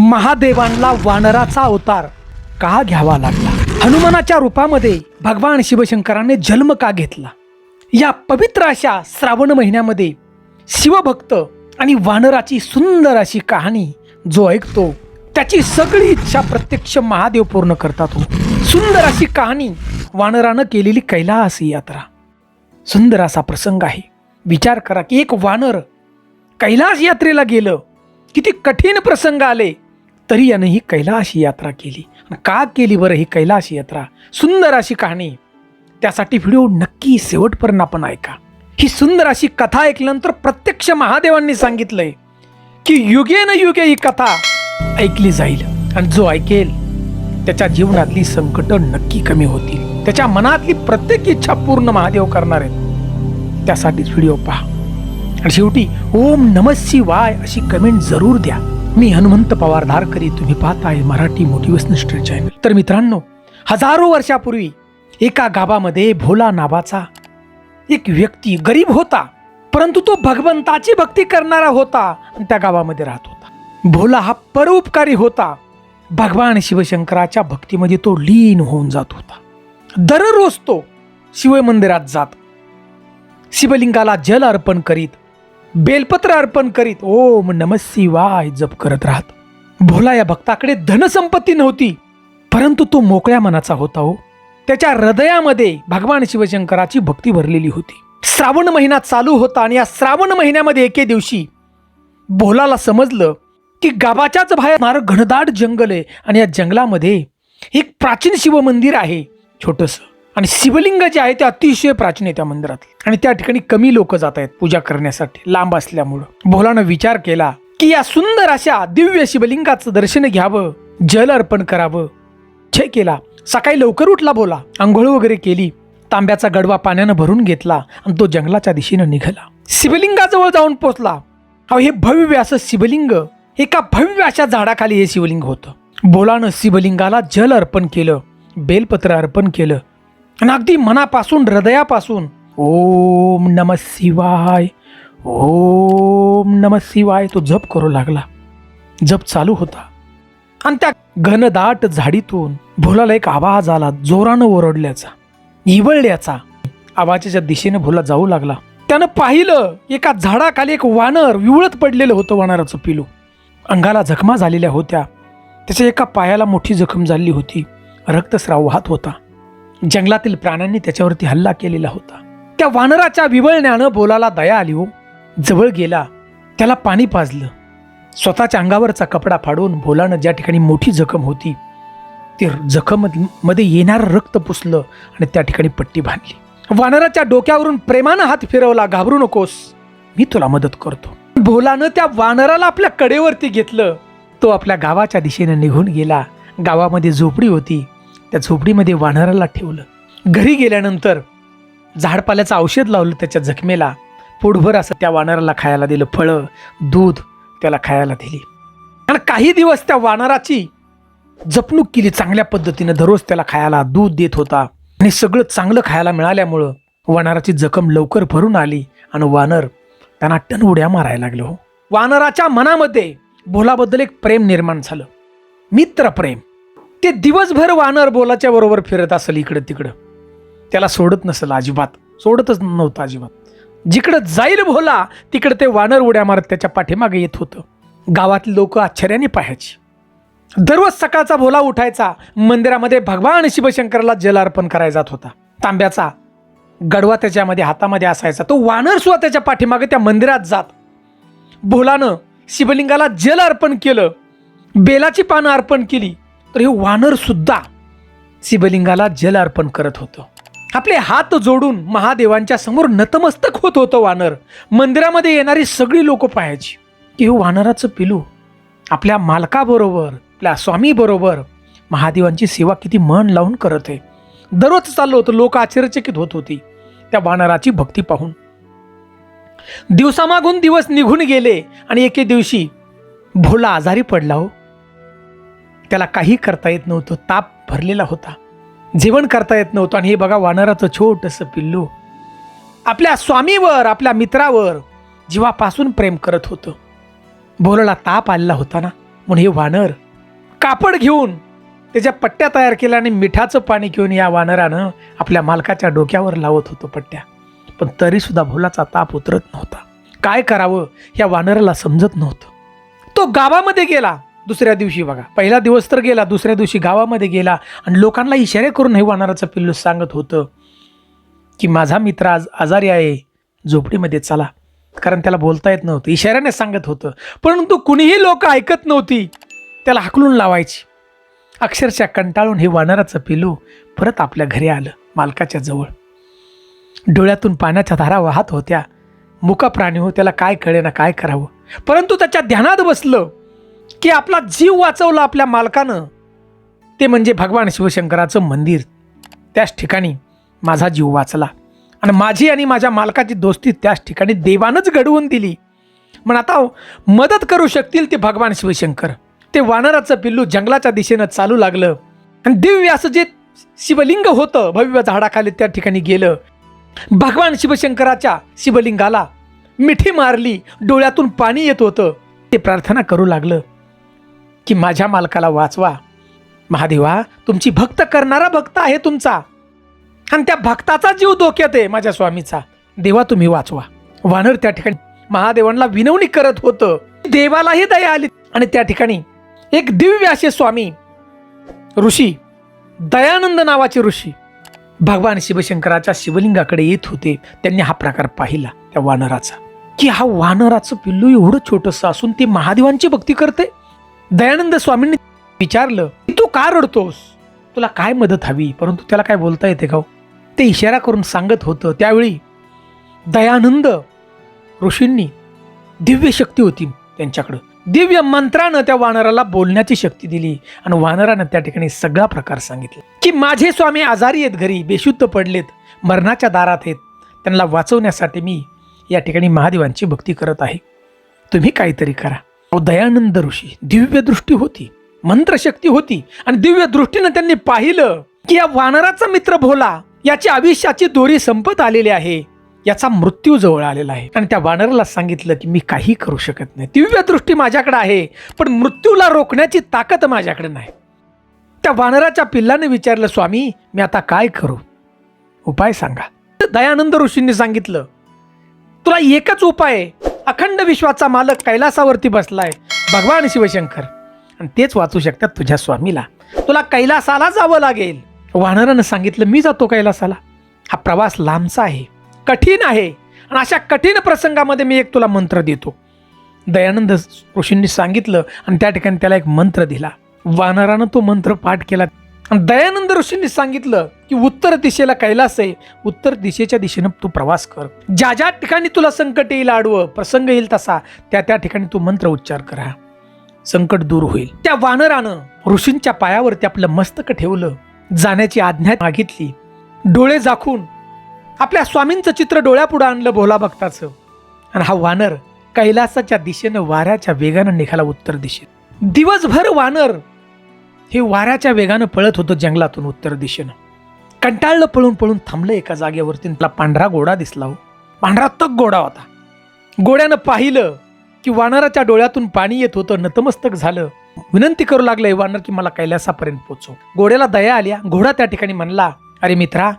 महादेवांना वानराचा अवतार का घ्यावा लागला? हनुमानाच्या रूपामध्ये भगवान शिवशंकराने जन्म का घेतला? या पवित्र अशा श्रावण महिन्यामध्ये शिवभक्त आणि वानराची सुंदर अशी कहाणी जो ऐकतो त्याची सगळी इच्छा प्रत्यक्ष महादेव पूर्ण करतात हो. सुंदर अशी कहाणी वानरानं केलेली कैलास यात्रा. सुंदर असा प्रसंग आहे. विचार करा की एक वानर कैलास यात्रेला गेलं किती कठीण प्रसंग आले. तरी यानं ही कैलास यात्रा केली. का केली बरं ही कैलाश यात्रा? सुंदर अशी कहाणी. त्यासाठी व्हिडिओ नक्की शेवटपर्यंत आपण ऐका. ही सुंदर अशी कथा ऐकल्यानंतर प्रत्यक्ष महादेवांनी सांगितलंय की युगे न युगे ही कथा ऐकली जाईल. आणि जो ऐकेल त्याच्या जीवनातली संकट नक्की कमी होतील. त्याच्या मनातली प्रत्येक इच्छा पूर्ण महादेव करणार आहेत. त्यासाठीच व्हिडिओ पहा. आणि शेवटी ओम नमस्सी वाय अशी कमेंट जरूर द्या. मी हनुमंत पवार धारकरी तुम्ही पाहताय मराठी मोटिवेशनल चॅनल तर मित्रांनो हजारो वर्षापूर्वी एका गावामध्ये भोला नावाचा एक व्यक्ती गरीब होता परंतु तो भगवंताची भक्ती करणारा होता आणि त्या गावामध्ये राहत होता. भोला हा परोपकारी होता. भगवान शिवशंकराच्या भक्तीमध्ये तो लीन होऊन जात होता. दररोज तो शिव मंदिरात जात शिवलिंगाला जल अर्पण करीत बेलपत्र अर्पण करीत ओम नम शिवाय जप करत राहत. भोला या भक्ताकडे धनसंपत्ती नव्हती परंतु तो मोकळ्या मनाचा होता हो. त्याच्या हृदयामध्ये भगवान शिवशंकराची भक्ती भरलेली होती. श्रावण महिना चालू होता आणि या श्रावण महिन्यामध्ये एके दिवशी भोलाला समजलं की गावाच्याच बाहेर मार घनदाट जंगल आहे आणि या जंगलामध्ये एक प्राचीन शिवमंदिर आहे छोटंसं. आणि शिवलिंग जे आहे ते अतिशय प्राचीन आहे त्या मंदिरात आणि त्या ठिकाणी कमी लोक जात आहेत पूजा करण्यासाठी लांब असल्यामुळं. भोलानं विचार केला की या सुंदर अशा दिव्य शिवलिंगाचं दर्शन घ्यावं जल अर्पण करावं. छे केला. सकाळी लवकर उठला बोला आंघोळ वगैरे केली. तांब्याचा गडवा पाण्यानं भरून घेतला आणि तो जंगलाच्या दिशेनं निघाला. शिवलिंगाजवळ जाऊन पोचला. अहो हे भव्य असं शिवलिंग एका भव्य अशा झाडाखाली हे शिवलिंग होतं. बोलानं शिवलिंगाला जल अर्पण केलं बेलपत्र अर्पण केलं आणि अगदी मनापासून हृदयापासून ओम नम शिवाय ओम नम शिवाय तो जप करू लागला. जप चालू होता. आणि त्या घनदाट झाडीतून भोलाला एक आवाज आला जोरानं ओरडल्याचा इवळल्याचा. आवाजाच्या दिशेने भोला जाऊ लागला. त्यानं पाहिलं एका झाडाखाली एक वानर विवळत पडलेलं होतं वानराचं पिलू. अंगाला जखमा झालेल्या होत्या. त्याच्या एका पायाला मोठी जखम झाली होती. रक्तस्राव वाहत होता. जंगलातील प्राण्यांनी त्याच्यावरती हल्ला केलेला होता. त्या वानराच्या विवळण्यानं बोलाला दया आली हो. जवळ गेला त्याला पाणी पाजलं. स्वतःच्या अंगावरचा कपडा फाडून भोलानं ज्या ठिकाणी मोठी जखम होती ते जखममध्ये येणारं रक्त पुसलं आणि त्या ठिकाणी पट्टी बांधली. वानराच्या डोक्यावरून प्रेमानं हात फिरवला घाबरू नकोस मी तुला मदत करतो. भोलानं त्या वानराला आपल्या कडेवरती घेतलं. तो आपल्या गावाच्या दिशेनं निघून गेला. गावामध्ये झोपडी होती. त्या झोपडीमध्ये वानराला ठेवलं. घरी गेल्यानंतर झाडपाल्याचं औषध लावलं त्याच्या जखमेला. पोटभर असं त्या वानराला खायला दिलं. फळं दूध त्याला खायला दिली. आणि काही दिवस त्या वानराची जपणूक केली चांगल्या पद्धतीनं. दररोज त्याला खायला दूध देत होता. आणि सगळं चांगलं खायला मिळाल्यामुळं वानराची जखम लवकर भरून आली आणि वानर त्यांना टन उड्या मारायला लागलो हो. वानराच्या मनामध्ये भोलाबद्दल एक प्रेम निर्माण झालं. मित्र प्रेम ते दिवसभर वानर बोलाच्या बरोबर फिरत असेल इकडं तिकडं. त्याला सोडत नसेल अजिबात. सोडतच नव्हतं अजिबात. जिकडं जाईल भोला तिकडं ते वानर उड्या मारत त्याच्या पाठीमागे येत होतं. गावातली लोक आश्चर्याने पाहायची. दररोज सकाळचा भोला उठायचा मंदिरामध्ये भगवान शिवशंकराला जल अर्पण करायला जात होता. तांब्याचा गडवा त्याच्यामध्ये हातामध्ये असायचा. तो वानर सुद्धा त्याच्या पाठीमागे त्या मंदिरात जात. भोलानं शिवलिंगाला जल अर्पण केलं. बेलाची पानं अर्पण केली. तर हे वानर सुद्धा शिवलिंगाला जल अर्पण करत होतं. आपले हात जोडून महादेवांच्या समोर नतमस्तक होत होतं वानर. मंदिरामध्ये येणारी सगळी लोक पाहायची. की हे वानराचं पिलू आपल्या मालकाबरोबर आपल्या स्वामीबरोबर महादेवांची सेवा किती मन लावून करत आहे. दररोज चाललं होतं लोक आश्चर्यचकित होत होती. त्या वानराची भक्ती पाहून. दिवसामागून दिवस निघून गेले आणि एके दिवशी भोला आजारी पडला हो. त्याला काही करता येत नव्हतं. ताप भरलेला होता. जेवण करता येत नव्हतं आणि हे बघा वानराचं छोटंसं पिल्लू. आपल्या स्वामीवर आपल्या मित्रावर जीवापासून प्रेम करत होतं. भोलाला ताप आलेला होता ना? म्हणून हे वानर कापड घेऊन त्याच्या पट्ट्या तयार केल्या आणि मिठाचं पाणी घेऊन या वानरानं आपल्या मालकाच्या डोक्यावर लावत होतो पट्ट्या. पण तरीसुद्धा भोलाचा ताप उतरत नव्हता. काय करावं या वानराला समजत नव्हतं. तो गावामध्ये गेला. दुसऱ्या दिवशी बघा. पहिला दिवस तर गेला दुसऱ्या दिवशी गावामध्ये गेला आणि लोकांना इशारे करून हे वानराचं पिल्लू सांगत होतं की माझा मित्र आज आजारी आहे झोपडीमध्ये चला. कारण त्याला बोलता येत नव्हतं इशाऱ्याने सांगत होतं. परंतु कुणीही लोक ऐकत नव्हती. त्याला हाकलून लावायची. अक्षरशः कंटाळून हे वानराचं पिलू परत आपल्या घरी आलं मालकाच्या जवळ. डोळ्यातून पाण्याच्या धारा वाहत होत्या. मुका प्राणी हो त्याला काय कळेना काय करावं? परंतु त्याच्या ध्यानात बसलं. की आपला जीव वाचवला आपल्या मालकानं ते म्हणजे भगवान शिवशंकराचं मंदिर. त्याच ठिकाणी माझा जीव वाचला. आणि माझी आणि माझ्या मालकाची दोस्ती त्याच ठिकाणी देवानंच घडवून दिली. मग आता मदत करू शकतील ते भगवान शिवशंकर. ते वानराचं पिल्लू जंगलाच्या दिशेनं चालू लागलं. आणि दिव्य असं जे शिवलिंग होतं भव्य झाडाखाली त्या ठिकाणी गेलं. भगवान शिवशंकराच्या शिवलिंगाला मिठी मारली डोळ्यातून पाणी येत होतं. ते प्रार्थना करू लागलं. की माझ्या मालकाला वाचवा. महादेवा तुमची भक्त करणारा भक्त आहे तुमचा. आणि त्या भक्ताचा जीव धोक्यात आहे माझ्या स्वामीचा. देवा तुम्ही वाचवा. वानर त्या ठिकाणी महादेवांना विनवणी करत होतं. देवालाही दया आली. आणि त्या ठिकाणी एक दिव्य असे स्वामी ऋषी दयानंद नावाचे ऋषी भगवान शिवशंकराच्या शिवलिंगाकडे येत होते. त्यांनी हा प्रकार पाहिला त्या वानराचा. की हा वानराचं पिल्लू एवढं छोटंसं असून ते महादेवांची भक्ती करते दयानंद स्वामींनी विचारलं की तू का रडतोस? तुला काय मदत हवी? परंतु त्याला काय बोलता येते का हो? ते इशारा करून सांगत होतं. त्यावेळी दयानंद ऋषींनी दिव्य शक्ती होती त्यांच्याकडं. दिव्य मंत्रानं त्या वानराला बोलण्याची शक्ती दिली आणि वानरानं त्या ठिकाणी सगळा प्रकार सांगितला. की माझे स्वामी आजारी आहेत घरी बेशुद्ध पडलेत मरणाच्या दारात आहेत. त्यांना वाचवण्यासाठी मी या ठिकाणी महादेवांची भक्ती करत आहे. तुम्ही काहीतरी करा. दयानंद ऋषी दिव्य दृष्टी होती मंत्रशक्ती होती आणि दिव्य दृष्टीनं त्यांनी पाहिलं की या वानराचा मित्र भोला याची आयुष्याची दोरी संपत आलेली आहे याचा मृत्यू जवळ आलेला आहे. आणि त्या वानराला सांगितलं की मी काही करू शकत नाही. दिव्य दृष्टी माझ्याकडे आहे पण मृत्यूला रोखण्याची ताकद माझ्याकडे नाही. त्या वानराच्या पिल्लाने विचारलं स्वामी मी आता काय करू? उपाय सांगा. दयानंद ऋषींनी सांगितलं तुला एकच उपाय अखंड विश्वाचा मालक कैलासावरती बसलाय भगवान शिवशंकर. आणि तेच वाचू शकतात तुझ्या स्वामीला. तुला कैलासाला जावं लागेल. वानरानं सांगितलं मी जातो कैलासाला. हा प्रवास लांबचा आहे कठीण आहे. आणि अशा कठीण प्रसंगामध्ये मी एक तुला मंत्र देतो. दयानंद ऋषींनी सांगितलं आणि त्या ठिकाणी त्याला एक मंत्र दिला. वानरानं तो मंत्र पाठ केला. दयानंद ऋषींनी सांगितलं की उत्तर दिशेला कैलास आहे. उत्तर दिशेच्या दिशेनं तू प्रवास कर. ज्या ज्या ठिकाणी तुला संकट येईल आडवं प्रसंग येईल तसा त्या त्या ठिकाणी तू मंत्र उच्चार करा. संकट दूर होईल. त्या वानरानं ऋषींच्या पायावरती आपलं मस्तक ठेवलं. जाण्याची आज्ञा मागितली. डोळे झाकून आपल्या स्वामींचं चित्र डोळ्यापुढं आणलं भोला भक्ताचं. आणि हा वानर कैलासाच्या दिशेनं वाऱ्याच्या वेगानं निघाला उत्तर दिशेत. दिवसभर वानर हे वाऱ्याच्या वेगानं पळत होतं जंगलातून उत्तर दिशेनं. कंटाळलं पळून पळून थांबलं एका जागेवरती त्याला पांढरा घोडा दिसला हो. पांढरा तक घोडा होता. घोड्यानं पाहिलं की वानराच्या डोळ्यातून पाणी येत होतं नतमस्तक झालं. विनंती करू लागलंय वानर की मला कैलासापर्यंत पोचव. घोड्याला दया आल्या घोडा त्या ठिकाणी म्हणला अरे मित्रा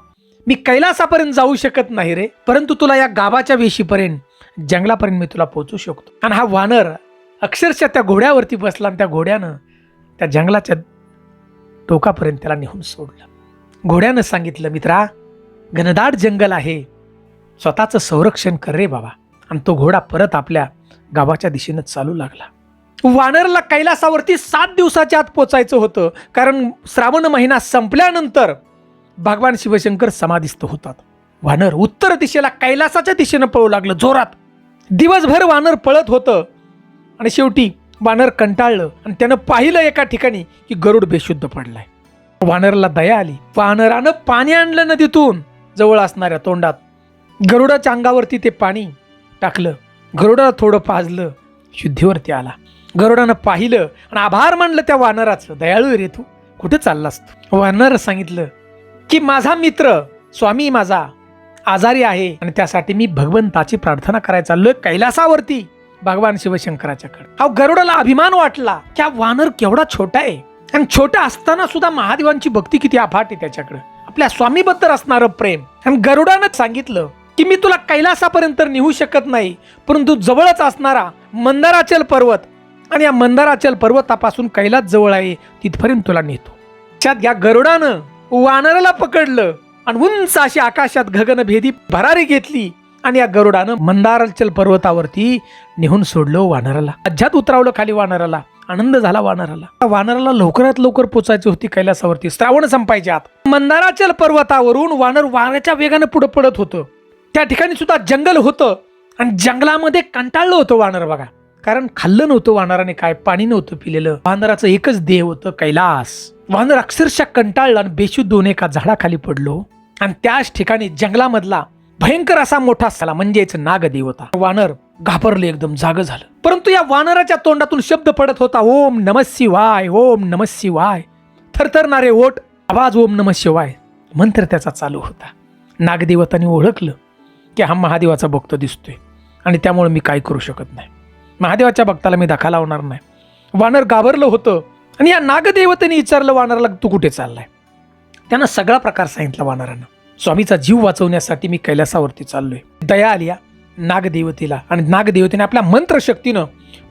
मी कैलासापर्यंत जाऊ शकत नाही रे परंतु तुला या गावाच्या वेशीपर्यंत जंगलापर्यंत मी तुला पोचू शकतो. आणि हा वानर अक्षरशः त्या घोड्यावरती बसला आणि त्या घोड्यानं त्या जंगलाच्या टोकापर्यंत त्याला नेहून सोडलं. घोड्यानं सांगितलं मित्रा घनदाट जंगल आहे. स्वतःचं संरक्षण कर रे बाबा. आणि तो घोडा परत आपल्या गावाच्या दिशेनं चालू लागला. वानरला कैलासावरती सात दिवसाच्या आत पोचायचं होतं कारण श्रावण महिना संपल्यानंतर भगवान शिवशंकर समाधिस्थ होतात. वानर उत्तर दिशेला कैलासाच्या दिशेनं पळू लागलं जोरात. दिवसभर वानर पळत होतं. आणि शेवटी वानर कंटाळलं आणि त्यानं पाहिलं एका ठिकाणी की गरुड बेशुद्ध पडलाय. वानरला दया आली. वानरानं पाणी आणलं नदीतून. जवळ असणाऱ्या तोंडात गरुडाच्या अंगावरती ते पाणी टाकलं. गरुडाला थोडं पाजलं. शुद्धीवरती आला. गरुडानं पाहिलं आणि आभार मानलं त्या वानराचं. दयाळू रे तू कुठे चाललास तू? वानर सांगितलं की माझा मित्र स्वामी माझा आजारी आहे आणि त्यासाठी मी भगवंताची प्रार्थना करायला चाललोय कैलासावरती. भगवान शिवशंकराच्याकडे हा गरुडाला अभिमान वाटला की हा वानर केवढा छोटा आहे. आणि छोटा असताना सुद्धा महादेवांची भक्ती किती अफाट आहे त्याच्याकडे. आपल्या स्वामीबद्दल असणारं प्रेम. आणि गरुडानं सांगितलं की मी तुला कैलासापर्यंत नेऊ शकत नाही परंतु जवळच असणारा मंदाराचल पर्वत आणि या मंदाराचल पर्वतापासून कैलास जवळ आहे तिथपर्यंत तुला नेतो. त्यात या गरुडानं वानराला पकडलं आणि उंच अशी आकाशात गगनभेदी भरारी घेतली. आणि या गरुडानं मंदारचल पर्वतावरती नेहून सोडलं वानराला. अज्जात उतरावलं खाली वानराला. आनंद झाला वानराला. वानराला लवकरात लवकर पोचायची होती कैलासावरती. श्रावण संपायच्या आत. मंदाराचल पर्वतावरून वानर वाऱ्याच्या वेगानं पुढे पडत होतं. त्या ठिकाणी सुद्धा जंगल होतं आणि जंगलामध्ये कंटाळलं होतं वानर बघा. कारण खाल्लं नव्हतं वानराने काय पाणी नव्हतं पिलेलं. वानराचं एकच देह होतं कैलास. वानर अक्षरशः कंटाळला आणि बेशुद्ध होऊन एका झाडाखाली पडलो. आणि त्याच ठिकाणी जंगलामधला भयंकर असा मोठा सला म्हणजेच नागदेवता. वानर घाबरले एकदम जाग झालं. परंतु या वानराच्या तोंडातून शब्द पडत होता ओम नम शिवाय ओम नम शिवाय. थरथरणारे ओट आवाज ओम नम शिवाय. मंत्र त्याचा चालू होता. नागदेवताने ओळखलं की हा महादेवाचा भक्त दिसतोय. आणि त्यामुळे मी काय करू शकत नाही. महादेवाच्या भक्ताला मी दाखा लावणार नाही. वानर घाबरलं होतं आणि या नागदेवतेने विचारलं वानराला तू कुठे चाललाय? त्यानं सगळा प्रकार सांगितला वानरानं. स्वामीचा जीव वाचवण्यासाठी मी कैलासावरती चाललोय. दया आलिया नागदेवतेला आणि नागदेवतेने आपल्या मंत्रशक्तीनं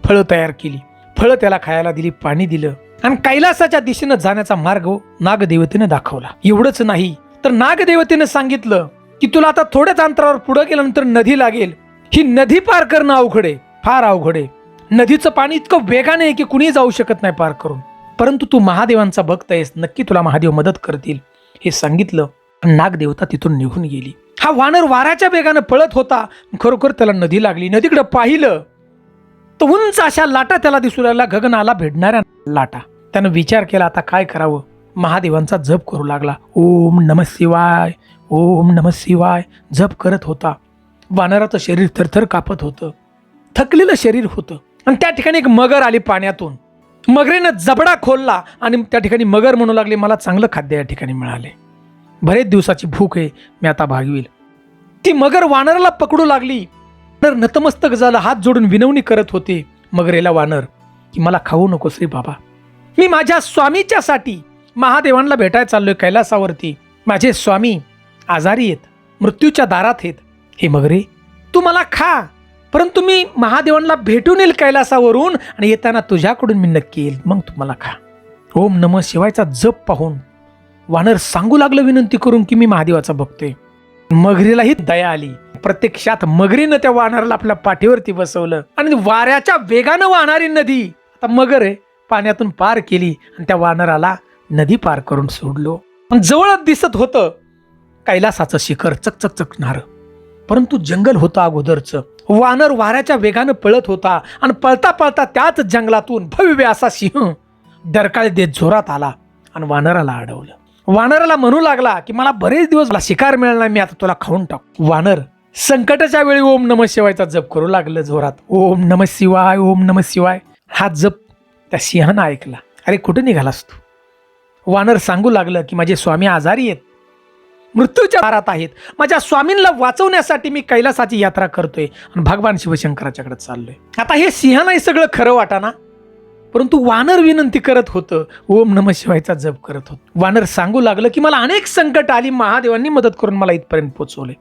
फळं तयार केली. फळं त्याला खायला दिली पाणी दिलं आणि कैलासाच्या दिशेनं जाण्याचा मार्ग नागदेवतेनं दाखवला. एवढंच नाही तर नागदेवतेनं सांगितलं की तुला आता थोड्याच अंतरावर पुढे गेल्यानंतर नदी लागेल. ही नदी पार करणं अवघड आहे फार अवघड आहे. नदीचं पाणी इतकं वेगाने आहे की कुणी जाऊ शकत नाही पार करून. परंतु तू महादेवांचा भक्त आहेस नक्की तुला महादेव मदत करतील हे सांगितलं. नागदेवता तिथून निघून गेली. हा वानर वाऱ्याच्या वेगानं पळत होता. खरोखर त्याला नदी लागली. नदीकडे पाहिलं तर उंच अशा लाटा त्याला दिसू लागला गगनाला भेटणाऱ्या लाटा. त्यानं विचार केला आता काय करावं? महादेवांचा जप करू लागला. ओम नम शिवाय ओम नम शिवाय जप करत होता. वानराचं शरीर थरथर कापत होतं. थकलेलं शरीर होतं. आणि त्या ठिकाणी एक मगर आली पाण्यातून. मगरीनं जबडा खोलला आणि त्या ठिकाणी मगर म्हणू लागले मला चांगलं खाद्य या ठिकाणी मिळाले. बरेच दिवसाची भूक आहे मी आता भागवील. ती मगर वानराला पकडू लागली. तर नतमस्तक झालं हात जोडून विनवणी करत होते मगरेला वानर की मला खाऊ नको श्री बाबा. मी माझ्या स्वामीच्यासाठी महादेवांना भेटायला चाललोय कैलासावरती. माझे स्वामी आजारी आहेत मृत्यूच्या दारात आहेत. हे मगरे तू मला खा. परंतु मी महादेवांना भेटून येईल कैलासावरून आणि येताना तुझ्याकडून मी नक्की येईल मग तू मला खा. ओम नम शिवायचा जप पाहून वानर सांगू लागलं विनंती करून की मी महादेवाचा बघतोय मगरीलाही दया आली. प्रत्यक्षात मगरीनं त्या वानराला आपल्या पाठीवरती बसवलं आणि वाऱ्याच्या वेगानं वाहणारी नदी. आता मगर आहे पाण्यातून पार केली आणि त्या वानराला नदी पार करून सोडलो. पण जवळच दिसत होतं कैलासाचं शिखर चकचक चकणार परंतु जंगल होतं अगोदरचं. वानर वाऱ्याच्या वेगानं पळत होता आणि पळता पळता त्याच जंगलातून भव्य असा सिंह डरकाळी देत जोरात आला आणि वानराला अडवलं. वानराला म्हणू लागला की मला बरेच दिवस मला शिकार मिळाला नाही मी आता तुला खाऊन टाक. वानर संकटाच्या वेळी ओम नम शिवायचा जप करू लागलं जोरात. ओम नम शिवाय ओम नम शिवाय. हा जप त्या सिंहानं ऐकला. अरे कुठे निघालास तू? वानर सांगू लागलं की माझे स्वामी आजारी आहेत. मृत्यूच्या दारात आहेत. माझ्या स्वामींना वाचवण्यासाठी मी कैलासाची यात्रा करतोय आणि भगवान शिवशंकराच्याकडे चाललोय. आता हे सिंहाना हे सगळं खरं वाटाना परंतु वानर विनंती करत होतं. ओम नम शिवायचा जप करत होत. वानर सांगू लागलं की मला अनेक संकट आली. महादेवांनी मदत करून मला इथपर्यंत पोचवले.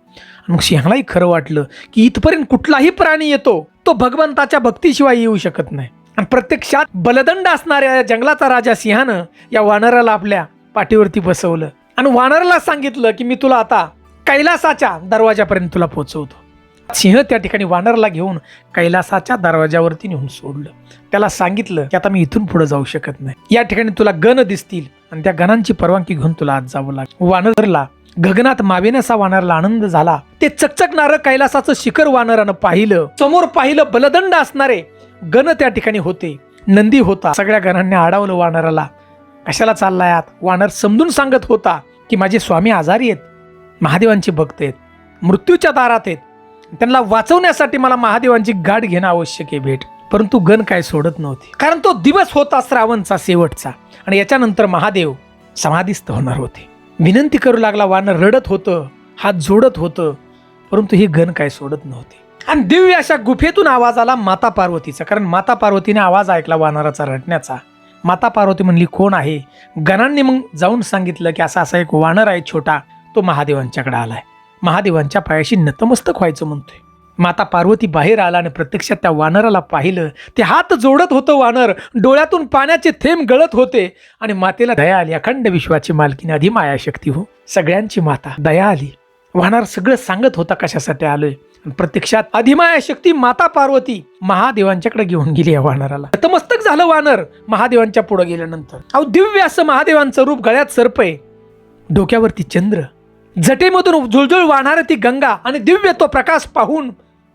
मग सिंहालाही खरं वाटलं की इथपर्यंत कुठलाही प्राणी येतो तो भगवंताच्या भक्तीशिवाय येऊ शकत नाही. आणि प्रत्यक्षात बलदंड असणाऱ्या जंगलाचा राजा सिंहानं या वानराला आपल्या पाठीवरती बसवलं. आणि वानराला सांगितलं की मी तुला आता कैलासाच्या दरवाजापर्यंत तुला पोचवतो. सिंह त्या ठिकाणी वानरला घेऊन कैलासाच्या दरवाजावरती नेऊन सोडलं. त्याला सांगितलं की आता मी इथून पुढे जाऊ शकत नाही. या ठिकाणी तुला गण दिसतील आणि त्या गणांची परवानगी घेऊन तुला आज जावं लागेल. वानरला गगनात मावेनसा वानरला आनंद झाला. ते चकचकणारं कैलासाचं शिखर वानरानं पाहिलं. समोर पाहिलं बलदंड असणारे गण त्या ठिकाणी होते. नंदी होता. सगळ्या गणांनी अडवलं वानराला. कशाला चाललाय आत? वानर समजून सांगत होता की माझे स्वामी आजारी आहेत महादेवांचे भक्त आहेत मृत्यूच्या दारात आहेत. त्यांना वाचवण्यासाठी मला महादेवांची गाठ घेणं आवश्यक आहे भेट. परंतु गण काय सोडत नव्हते. कारण तो दिवस होता श्रावणचा शेवटचा आणि याच्यानंतर महादेव समाधीस्थ होणार होते. विनंती करू लागला वानर रडत होतं हात जोडत होतं परंतु ही गण काय सोडत नव्हते. आणि दिव्य अशा गुफेतून आवाज आला माता पार्वतीचा. कारण माता पार्वतीने आवाज ऐकला वानराचा रडण्याचा. माता पार्वती म्हणली कोण आहे? गणांनी मग जाऊन सांगितलं की असा असा एक वानर आहे छोटा तो महादेवांच्याकडे आलाय. महादेवांच्या पायाशी नतमस्तक व्हायचं म्हणतोय. माता पार्वती बाहेर आला आणि प्रत्यक्षात त्या वानराला पाहिलं. ते हात जोडत होतं वानर. डोळ्यातून पाण्याचे थेंब गळत होते. आणि मातेला दया आली. अखंड विश्वाची मालकीने आधी मायाशक्ती हो. सगळ्यांची माता दया आली. वानर सगळं सांगत होता कशासाठी आलोय. प्रत्यक्षात अधिमाया शक्ती माता पार्वती महादेवांच्याकडे घेऊन गेली या वानराला. नतमस्तक झालं वानर. महादेवांच्या पुढे गेल्यानंतर. अहो दिव्य असं महादेवांचं रूप गळ्यात सर्प आहे डोक्यावरती चंद्र. झटेमधून झुळझुळ वाहणारी ती गंगा आणि दिव्य तो प्रकाश पाहून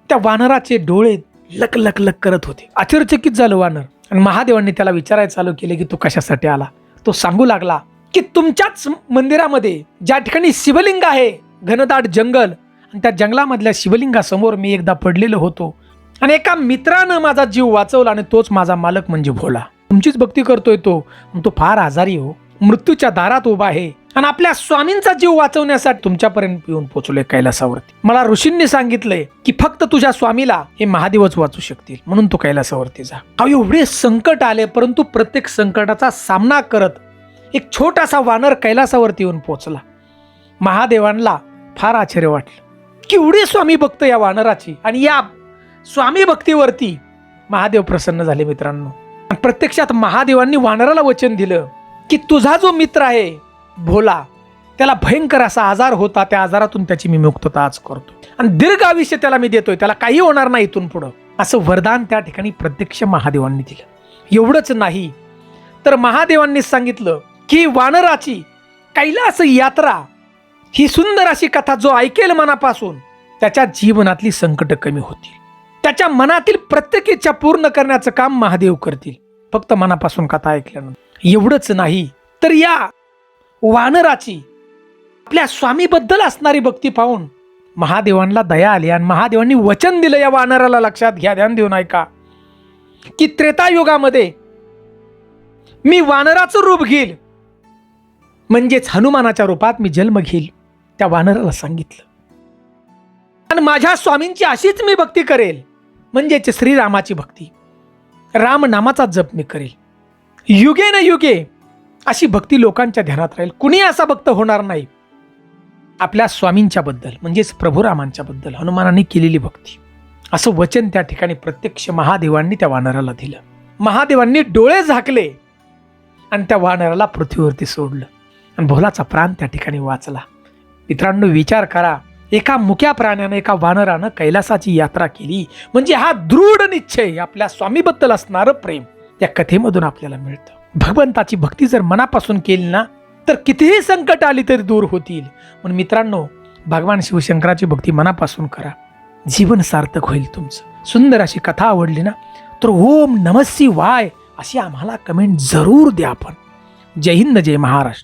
त्या वानराचे डोळे लक लक लक करत होते. आश्चर्यचकित झालं वानर. आणि महादेवांनी त्याला विचारायला चालू केले की तू कशासाठी आला? तो सांगू लागला की तुमच्याच मंदिरामध्ये ज्या ठिकाणी शिवलिंग आहे घनदाट जंगल आणि त्या जंगलामधल्या शिवलिंगासमोर मी एकदा पडलेलो होतो. आणि एका मित्रानं माझा जीव वाचवला आणि तोच माझा मालक म्हणजे भोला. तुमचीच भक्ती करतोय तो. तो फार आजारी हो. मृत्यूच्या दारात उभा आहे आणि आपल्या स्वामींचा जीव वाचवण्यासाठी तुमच्यापर्यंत येऊन पोहोचलोय कैलासावरती. मला ऋषींनी सांगितलंय की फक्त तुझ्या स्वामीला हे महादेवच वाचू शकतील. म्हणून तू कैलासावरती जा. अहो एवढे संकट आले परंतु प्रत्येक संकटाचा सामना करत एक छोटासा वानर कैलासावरती येऊन पोहोचला महादेवांना फार आश्चर्य वाटलं. केवढे स्वामी भक्त या वानराची आणि या स्वामी भक्तीवरती महादेव प्रसन्न झाले मित्रांनो. प्रत्यक्षात महादेवांनी वानराला वचन दिलं. की तुझा जो मित्र आहे भोला त्याला भयंकर असा आजार होता त्या आजारातून त्याची मी मुक्तता आज करतो. आणि दीर्घ आयुष्य त्याला मी देतोय त्याला काही होणार नाही इथून पुढं. असं वरदान त्या ठिकाणी प्रत्यक्ष महादेवांनी दिलं. एवढंच नाही तर महादेवांनी सांगितलं की वानराची कैलास यात्रा ही सुंदर अशी कथा जो ऐकेल मनापासून त्याच्या जीवनातली संकट कमी होतील. त्याच्या मनातील प्रत्येक इच्छा पूर्ण करण्याचं काम महादेव करतील. फक्त मनापासून कथा ऐकल्यानंतर. एवढंच नाही तर या वानराची आपल्या स्वामीबद्दल असणारी भक्ती पाहून महादेवांना दया आली आणि महादेवांनी वचन दिलं या वानराला लक्षात. घ्या ध्यान देऊन ऐका. की त्रेतायुगामध्ये मी वानराचं रूप घेईल. म्हणजेच हनुमानाच्या रूपात मी जन्म घेईल त्या वानराला सांगितलं. आणि माझ्या स्वामींची अशीच मी भक्ती करेल म्हणजेच श्रीरामाची भक्ती. राम नामाचा जप मी करेल. युगे न युगे अशी भक्ती लोकांच्या ध्यानात राहील. कुणी असा भक्त होणार नाही? आपल्या स्वामींच्या बद्दल म्हणजेच प्रभुरामांच्याबद्दल बद्दल हनुमानाने केलेली भक्ती. असं वचन त्या ठिकाणी प्रत्यक्ष महादेवांनी त्या वानराला दिलं. महादेवांनी डोळे झाकले आणि त्या वानराला पृथ्वीवरती सोडलं. आणि भोलाचा प्राण त्या ठिकाणी वाचला. मित्रांनो विचार करा. एका मुक्या प्राण्यानं एका वानरानं कैलासाची यात्रा केली. म्हणजे हा दृढ निश्चय आपल्या स्वामीबद्दल असणारं प्रेम. त्या कथेमधून आपल्याला मिळतं. भगवंताची भक्ती जर मनापासून केली ना तर कितीही संकट आली तरी दूर होतील. म्हणून मित्रांनो भगवान शिवशंकराची भक्ती मनापासून करा. जीवन सार्थक होईल तुमचं. सुंदर अशी कथा आवडली ना तर ओम नमस्सी वाय अशी आम्हाला कमेंट जरूर द्या आपण. जय हिंद जय महाराष्ट्र.